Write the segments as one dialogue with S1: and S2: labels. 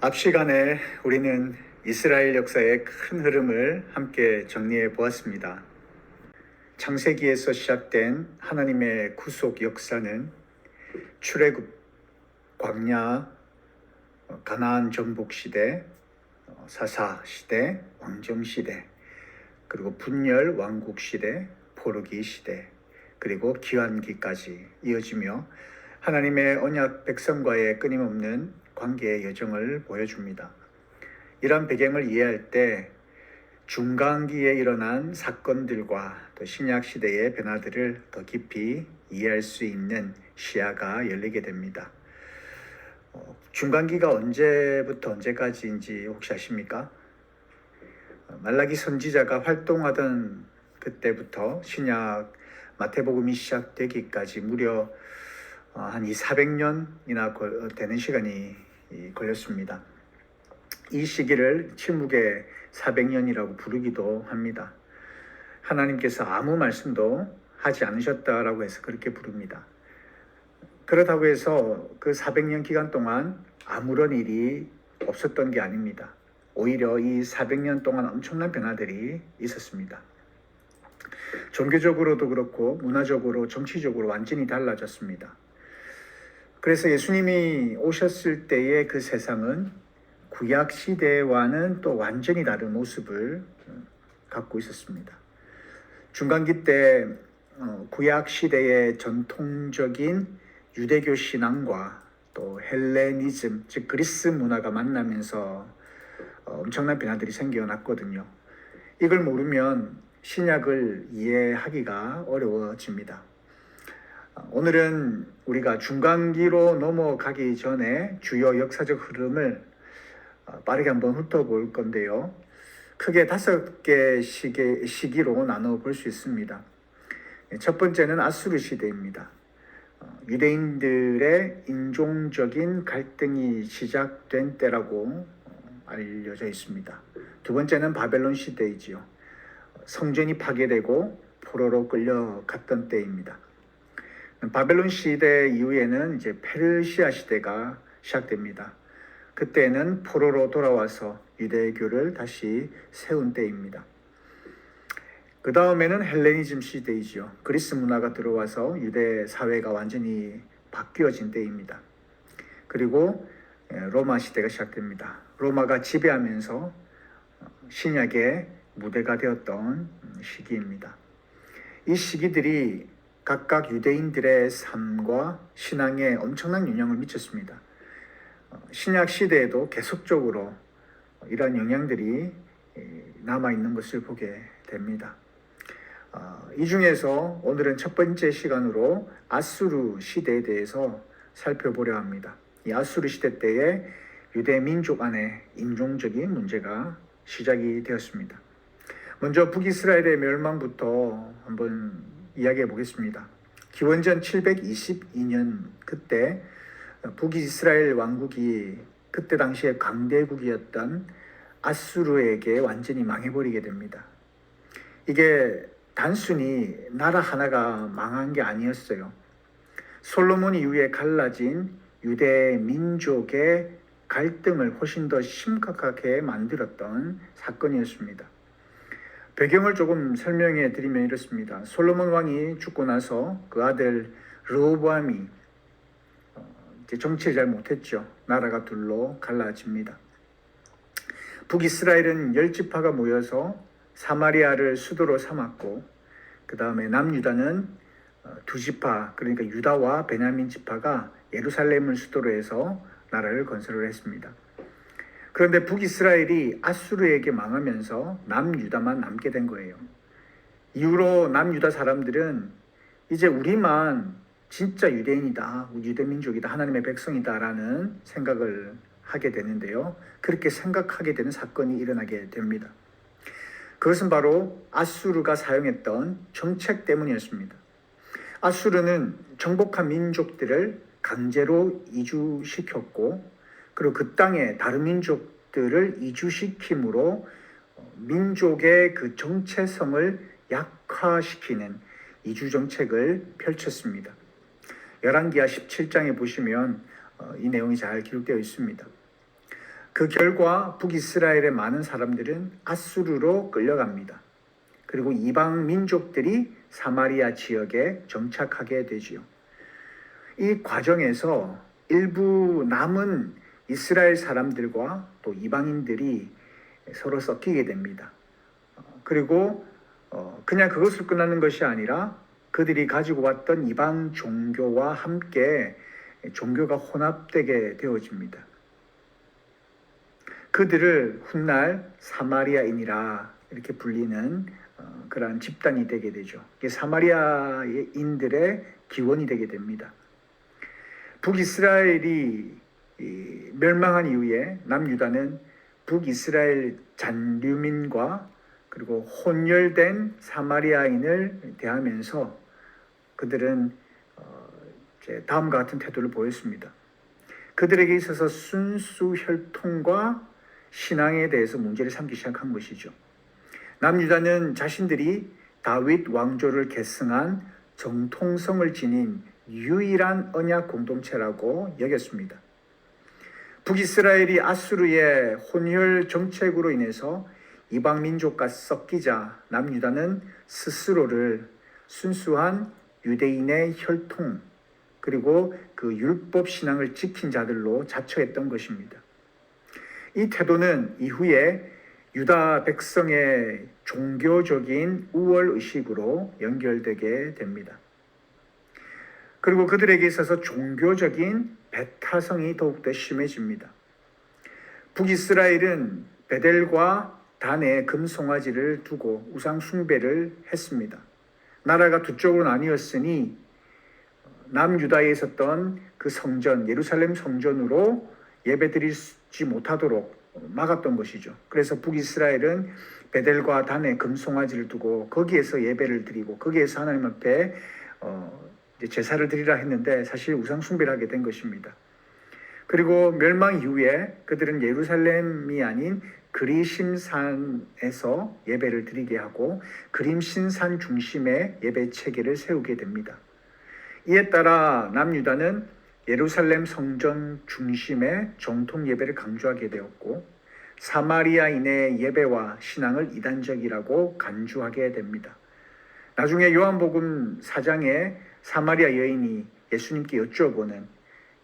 S1: 앞 시간에 우리는 이스라엘 역사의 큰 흐름을 함께 정리해 보았습니다. 창세기에서 시작된 하나님의 구속 역사는 출애굽, 광야, 어, 가나안 정복 시대, 어, 사사 시대, 왕정 시대, 그리고 분열 왕국 시대, 포르기 시대, 그리고 기환기까지 이어지며 하나님의 언약 백성과의 끊임없는 관계의 여정을 보여줍니다. 이런 배경을 이해할 때 중간기에 일어난 사건들과 또 신약 시대의 변화들을 더 깊이 이해할 수 있는 시야가 열리게 됩니다. 어, 중간기가 언제부터 언제까지인지 혹시 아십니까? 어, 말라기 선지자가 활동하던 그때부터 신약 마태복음이 시작되기까지 무려 어, 한 2, 400년이나 되는 시간이 이, 걸렸습니다. 이 시기를 침묵의 400년이라고 부르기도 합니다. 하나님께서 아무 말씀도 하지 않으셨다라고 해서 그렇게 부릅니다. 그렇다고 해서 그 400년 기간 동안 아무런 일이 없었던 게 아닙니다. 오히려 이 400년 동안 엄청난 변화들이 있었습니다. 종교적으로도 그렇고 문화적으로 정치적으로 완전히 달라졌습니다. 그래서 예수님이 오셨을 때의 그 세상은 구약 시대와는 또 완전히 다른 모습을 어, 갖고 있었습니다. 중간기 때 어, 구약 시대의 전통적인 유대교 신앙과 또 헬레니즘, 즉 그리스 문화가 만나면서 어, 엄청난 변화들이 생겨났거든요. 이걸 모르면 신약을 이해하기가 어려워집니다. 오늘은 우리가 중간기로 넘어가기 전에 주요 역사적 흐름을 어, 빠르게 한번 훑어볼 건데요. 크게 다섯 개 시기, 시기로 나눠 볼 수 있습니다. 첫 번째는 아수르 시대입니다. 어, 유대인들의 인종적인 갈등이 시작된 때라고 어, 알려져 있습니다. 두 번째는 바벨론 시대이지요. 성전이 파괴되고 포로로 끌려갔던 때입니다. 바벨론 시대 이후에는 이제 페르시아 시대가 시작됩니다. 그때는 포로로 돌아와서 유대교를 다시 세운 때입니다. 그 다음에는 헬레니즘 시대이죠. 그리스 문화가 들어와서 유대 사회가 완전히 바뀌어진 때입니다. 그리고 예, 로마 시대가 시작됩니다. 로마가 지배하면서 신약의 무대가 되었던 시기입니다. 이 시기들이 각각 유대인들의 삶과 신앙에 엄청난 영향을 미쳤습니다. 어, 신약 시대에도 계속적으로 이러한 영향들이 남아 있는 것을 보게 됩니다. 어, 이 중에서 오늘은 첫 번째 시간으로 아수르 시대에 대해서 살펴보려 합니다. 이 아수르 시대 때에 유대 민족 안에 인종적인 문제가 시작이 되었습니다. 먼저 북이스라엘의 멸망부터 한번 이야기해 보겠습니다. 기원전 722년 그때 북이스라엘 왕국이 그때 당시에 강대국이었던 아수르에게 완전히 망해버리게 됩니다. 이게 단순히 나라 하나가 망한 게 아니었어요. 솔로몬 이후에 갈라진 유대 민족의 갈등을 훨씬 더 심각하게 만들었던 사건이었습니다. 배경을 조금 설명해 드리면 이렇습니다. 솔로몬 왕이 죽고 나서 그 아들 르호보암이 어, 정치를 잘 못했죠. 나라가 둘로 갈라집니다. 북이스라엘은 열 지파가 모여서 사마리아를 수도로 삼았고 그 다음에 남유다는 어, 두 지파 그러니까 유다와 베냐민 지파가 예루살렘을 수도로 해서 나라를 건설을 했습니다. 그런데 북이스라엘이 아수르에게 망하면서 남유다만 남게 된 거예요. 이후로 남유다 사람들은 이제 우리만 진짜 유대인이다, 유대민족이다, 하나님의 백성이다라는 생각을 하게 되는데요. 그렇게 생각하게 되는 사건이 일어나게 됩니다. 그것은 바로 아수르가 사용했던 정책 때문이었습니다. 아수르는 정복한 민족들을 강제로 이주시켰고 그리고 그 땅에 다른 민족들을 이주시킴으로 민족의 그 정체성을 약화시키는 이주 정책을 펼쳤습니다. 열왕기하 17장에 보시면 어, 이 내용이 잘 기록되어 있습니다. 그 결과 북이스라엘의 많은 사람들은 아수르로 끌려갑니다. 그리고 이방 민족들이 사마리아 지역에 정착하게 되지요. 이 과정에서 일부 남은 이스라엘 사람들과 또 이방인들이 서로 섞이게 됩니다. 어, 그리고 어, 그냥 그것을 끝나는 것이 아니라 그들이 가지고 왔던 이방 종교와 함께 종교가 혼합되게 되어집니다. 그들을 훗날 사마리아인이라 이렇게 불리는 어, 그러한 집단이 되게 되죠. 사마리아인들의 기원이 되게 됩니다. 북이스라엘이 이, 멸망한 이후에 남유다는 북이스라엘 잔류민과 그리고 혼혈된 사마리아인을 대하면서 그들은 어, 다음과 같은 태도를 보였습니다. 그들에게 있어서 순수 혈통과 신앙에 대해서 문제를 삼기 시작한 것이죠. 남유다는 자신들이 다윗 왕조를 계승한 정통성을 지닌 유일한 언약 공동체라고 여겼습니다. 북이스라엘이 아수르의 혼혈 정책으로 인해서 이방 민족과 섞이자 남유다는 스스로를 순수한 유대인의 혈통 그리고 그 율법 신앙을 지킨 자들로 자처했던 것입니다. 이 태도는 이후에 유다 백성의 종교적인 우월 의식으로 연결되게 됩니다. 그리고 그들에게 있어서 종교적인 배타성이 더욱더 심해집니다. 북이스라엘은 베델과 단에 금송아지를 두고 우상 숭배를 했습니다. 나라가 두 쪽으로 나뉘었으니 남유다에 있었던 그 성전 예루살렘 성전으로 예배드리지 못하도록 막았던 것이죠. 그래서 북이스라엘은 베델과 단에 금송아지를 두고 거기에서 예배를 드리고 거기에서 하나님 앞에 어, 이 제 제사를 드리라 했는데 사실 우상 숭배를 하게 된 것입니다. 그리고 멸망 이후에 그들은 예루살렘이 아닌 그리심산에서 예배를 드리게 하고 그림신산 중심의 예배 체계를 세우게 됩니다. 이에 따라 남유다는 예루살렘 성전 중심의 정통 예배를 강조하게 되었고 사마리아인의 예배와 신앙을 이단적이라고 간주하게 됩니다. 나중에 요한복음 4장에 사마리아 여인이 예수님께 여쭈어보는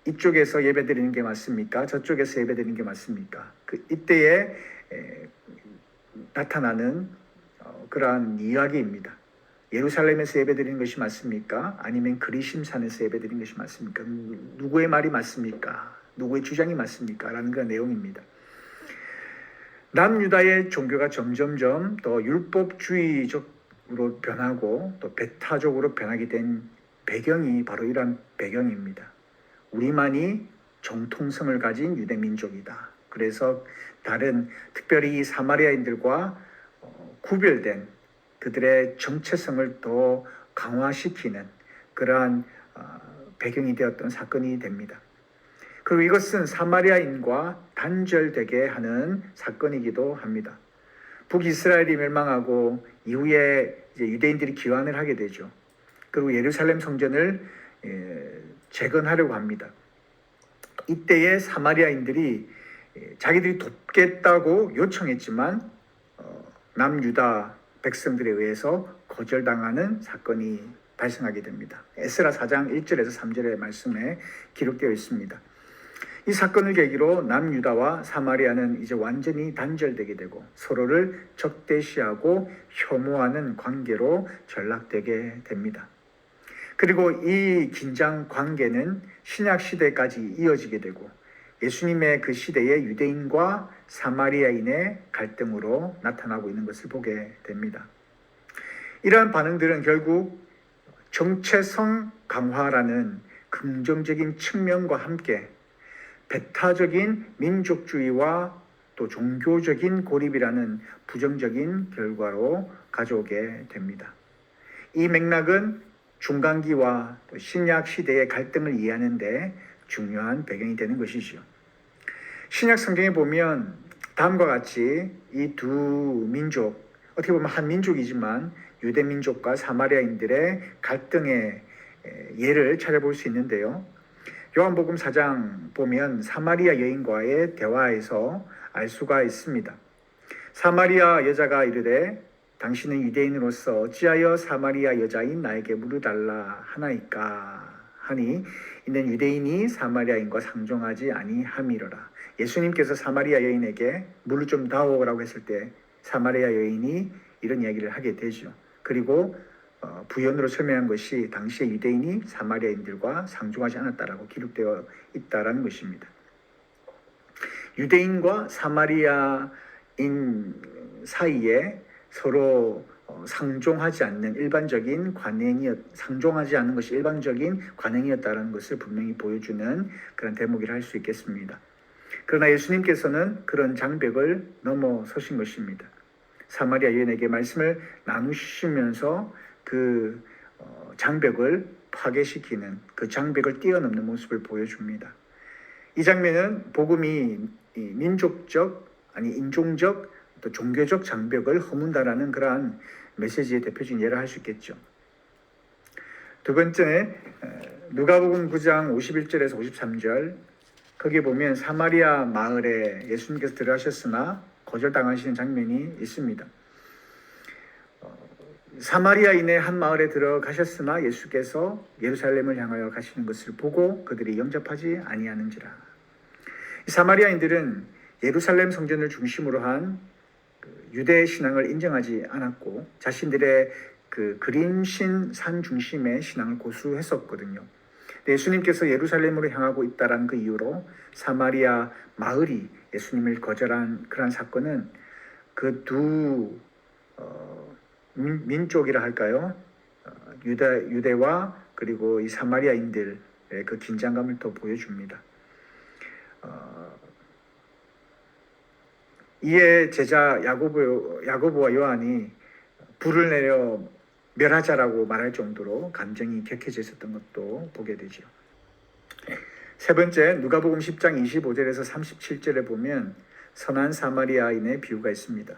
S1: 이쪽에서 예배드리는 게 맞습니까? 저쪽에서 예배드리는 게 맞습니까? 그 이때에 에, 나타나는 어, 그러한 이야기입니다. 예루살렘에서 예배드리는 것이 맞습니까? 아니면 그리심산에서 예배드리는 것이 맞습니까? 누구의 말이 맞습니까? 누구의 주장이 맞습니까? 라는 그 내용입니다. 남유다의 종교가 점점점 더 율법주의적으로 변하고 또 배타적으로 변하게 된 배경이 바로 이러한 배경입니다. 우리만이 정통성을 가진 유대 민족이다. 그래서 다른 특별히 사마리아인들과 어, 구별된 그들의 정체성을 더 강화시키는 그러한 어, 배경이 되었던 사건이 됩니다. 그리고 이것은 사마리아인과 단절되게 하는 사건이기도 합니다. 북이스라엘이 멸망하고 이후에 유대인들이 기환을 하게 되죠. 그리고 예루살렘 성전을 예, 재건하려고 합니다. 이때에 사마리아인들이 예, 자기들이 돕겠다고 요청했지만 어, 남유다 백성들에 의해서 거절당하는 사건이 발생하게 됩니다. 에스라 4장 1절에서 3절의 말씀에 기록되어 있습니다. 이 사건을 계기로 남유다와 사마리아는 이제 완전히 단절되게 되고 서로를 적대시하고 혐오하는 관계로 전락되게 됩니다. 그리고 이 긴장 관계는 신약 시대까지 이어지게 되고 예수님의 그 시대의 유대인과 사마리아인의 갈등으로 나타나고 있는 것을 보게 됩니다. 이러한 반응들은 결국 정체성 강화라는 긍정적인 측면과 함께 배타적인 민족주의와 또 종교적인 고립이라는 부정적인 결과로 가져오게 됩니다. 이 맥락은 중간기와 신약 시대의 갈등을 이해하는데 중요한 배경이 되는 것이지요. 신약 성경에 보면 다음과 같이 이 두 민족 어떻게 보면 한 민족이지만 유대 민족과 사마리아인들의 갈등의 예를 찾아볼 수 있는데요. 요한복음 4장 보면 사마리아 여인과의 대화에서 알 수가 있습니다. 사마리아 여자가 이르되 당신은 유대인으로서 어찌하여 사마리아 여자인 나에게 물을 달라 하나이까 하니 이는 유대인이 사마리아인과 상종하지 아니함이로라. 예수님께서 사마리아 여인에게 물을 좀 다오라고 했을 때 사마리아 여인이 이런 이야기를 하게 되죠. 그리고 어, 부연으로 설명한 것이 당시의 유대인이 사마리아인들과 상종하지 않았다라고 기록되어 있다라는 것입니다. 유대인과 사마리아인 사이에 서로 어, 상종하지 않는 일반적인 관행이었 상종하지 않는 것이 일반적인 관행이었다라는 것을 분명히 보여주는 그런 대목이라 할 수 있겠습니다. 그러나 예수님께서는 그런 장벽을 넘어서신 것입니다. 사마리아 여인에게 말씀을 나누시면서 그 어, 장벽을 파괴시키는 그 장벽을 뛰어넘는 모습을 보여줍니다. 이 장면은 복음이 이 민족적 아니 인종적 또 종교적 장벽을 허문다라는 그러한 메시지의 대표적인 예를 할 수 있겠죠. 두 번째 누가복음 9장 51절에서 53절 거기에 보면 사마리아 마을에 예수님께서 들어가셨으나 거절당하시는 장면이 있습니다. 어, 사마리아인의 한 마을에 들어가셨으나 예수께서 예루살렘을 향하여 가시는 것을 보고 그들이 영접하지 아니하는지라. 사마리아인들은 예루살렘 성전을 중심으로 한 그 유대 신앙을 인정하지 않았고 자신들의 그 그림신 산 중심의 신앙을 고수했었거든요. 예수님께서 예루살렘으로 향하고 있다라는 그 이유로 사마리아 마을이 예수님을 거절한 그러한 사건은 그두 어, 민, 족이라 할까요? 어, 유대 유대와 그리고 이 사마리아인들의 그 긴장감을 더 보여줍니다. 어, 이에 제자 야고보 야고보와 요한이 불을 내려 멸하자라고 말할 정도로 감정이 격해져 있었던 것도 보게 되죠. 세 번째 누가복음 10장 25절에서 37절에 보면 선한 사마리아인의 비유가 있습니다.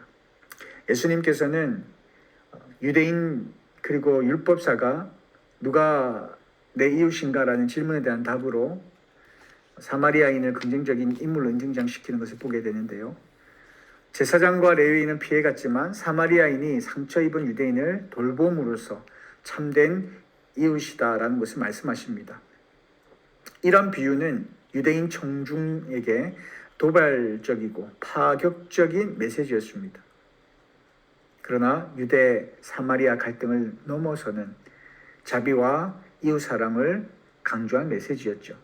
S1: 예수님께서는 유대인 그리고 율법사가 누가 내 이웃인가라는 질문에 대한 답으로 사마리아인을 긍정적인 인물로 인증장시키는 것을 보게 되는데요. 제사장과 레위인은 피해갔지만 사마리아인이 상처 입은 유대인을 돌봄으로써 참된 이웃이다라는 것을 말씀하십니다. 이런 비유는 유대인 청중에게 도발적이고 파격적인 메시지였습니다. 그러나 유대 사마리아 갈등을 넘어서는 자비와 이웃 사랑을 강조한 메시지였죠.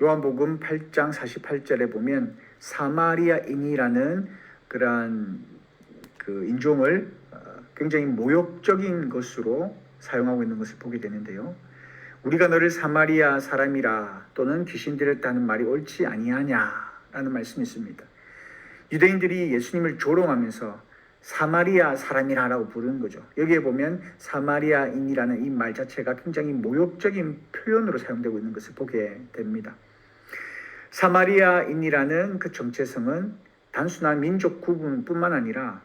S1: 요한복음 8장 48절에 보면 사마리아인이라는 그러한 그 인종을 어, 굉장히 모욕적인 것으로 사용하고 있는 것을 보게 되는데요. 우리가 너를 사마리아 사람이라 또는 귀신 들였다는 말이 옳지 아니하냐라는 말씀이 있습니다. 유대인들이 예수님을 조롱하면서 사마리아 사람이라고 부르는 거죠. 여기에 보면 사마리아인이라는 이 말 자체가 굉장히 모욕적인 표현으로 사용되고 있는 것을 보게 됩니다. 사마리아인이라는 그 정체성은 단순한 민족 구분뿐만 아니라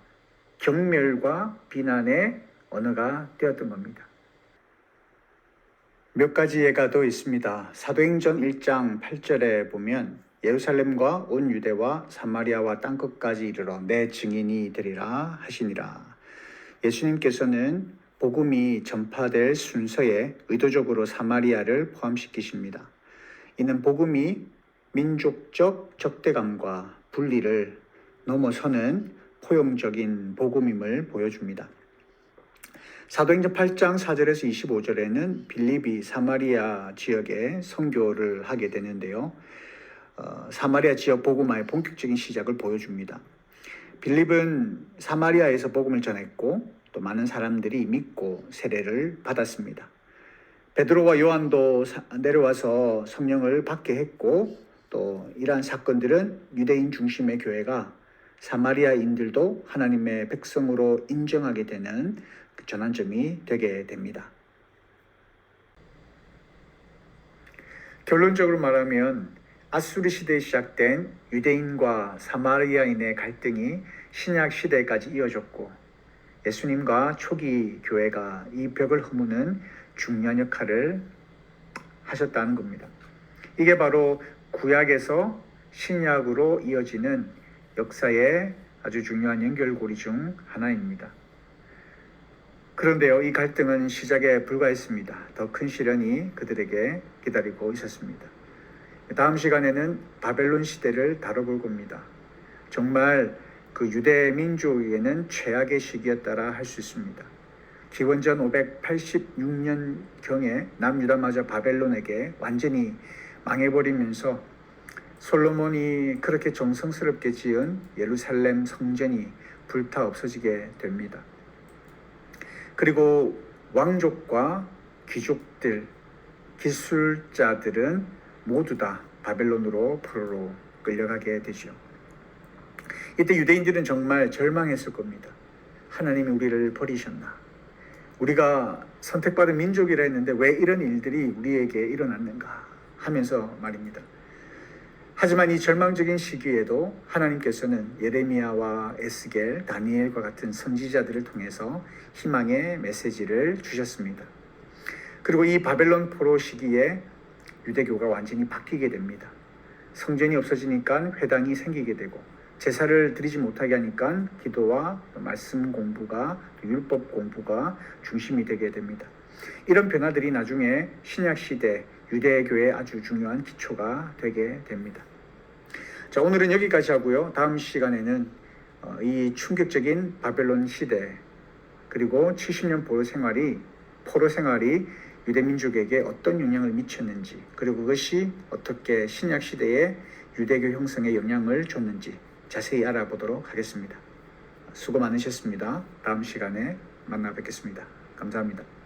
S1: 경멸과 비난의 언어가 되었던 겁니다. 몇 가지 예가 더 있습니다. 사도행전 1장 8절에 보면 예루살렘과 온 유대와 사마리아와 땅끝까지 이르러 내 증인이 되리라 하시니라. 예수님께서는 복음이 전파될 순서에 의도적으로 사마리아를 포함시키십니다. 이는 복음이 민족적 적대감과 분리를 넘어서는 포용적인 복음임을 보여줍니다. 사도행전 8장 4절에서 25절에는 빌립이 사마리아 지역에 선교를 하게 되는데요. 어, 사마리아 지역 복음화의 본격적인 시작을 보여줍니다. 빌립은 사마리아에서 복음을 전했고 또 많은 사람들이 믿고 세례를 받았습니다. 베드로와 요한도 내려와서 성령을 받게 했고 또 이러한 사건들은 유대인 중심의 교회가 사마리아인들도 하나님의 백성으로 인정하게 되는 그 전환점이 되게 됩니다. 결론적으로 말하면 아수리 시대에 시작된 유대인과 사마리아인의 갈등이 신약 시대까지 이어졌고 예수님과 초기 교회가 이 벽을 허무는 중요한 역할을 하셨다는 겁니다. 이게 바로 구약에서 신약으로 이어지는 역사의 아주 중요한 연결고리 중 하나입니다. 그런데요, 이 갈등은 시작에 불과했습니다. 더 큰 시련이 그들에게 기다리고 있었습니다. 다음 시간에는 바벨론 시대를 다뤄볼 겁니다. 정말 그 유대 민족에게는 최악의 시기였다라 할 수 있습니다. 기원전 586년 경에 남유다마저 바벨론에게 완전히 망해버리면서 솔로몬이 그렇게 정성스럽게 지은 예루살렘 성전이 불타 없어지게 됩니다. 그리고 왕족과 귀족들, 기술자들은 모두 다 바벨론으로 포로로 끌려가게 되죠. 이때 유대인들은 정말 절망했을 겁니다. 하나님이 우리를 버리셨나? 우리가 선택받은 민족이라 했는데 왜 이런 일들이 우리에게 일어났는가? 하면서 말입니다. 하지만 이 절망적인 시기에도 하나님께서는 예레미야와 에스겔, 다니엘과 같은 선지자들을 통해서 희망의 메시지를 주셨습니다. 그리고 이 바벨론 포로 시기에 유대교가 완전히 바뀌게 됩니다. 성전이 없어지니까 회당이 생기게 되고 제사를 드리지 못하게 하니까 기도와 말씀 공부가 율법 공부가 중심이 되게 됩니다. 이런 변화들이 나중에 신약 시대 유대교의 아주 중요한 기초가 되게 됩니다. 자 오늘은 여기까지 하고요. 다음 시간에는 어, 이 충격적인 바벨론 시대 그리고 70년 포로 생활이 포로 생활이 유대 민족에게 어떤 영향을 미쳤는지 그리고 그것이 어떻게 신약 시대의 유대교 형성에 영향을 줬는지 자세히 알아보도록 하겠습니다. 수고 많으셨습니다. 다음 시간에 만나 뵙겠습니다. 감사합니다.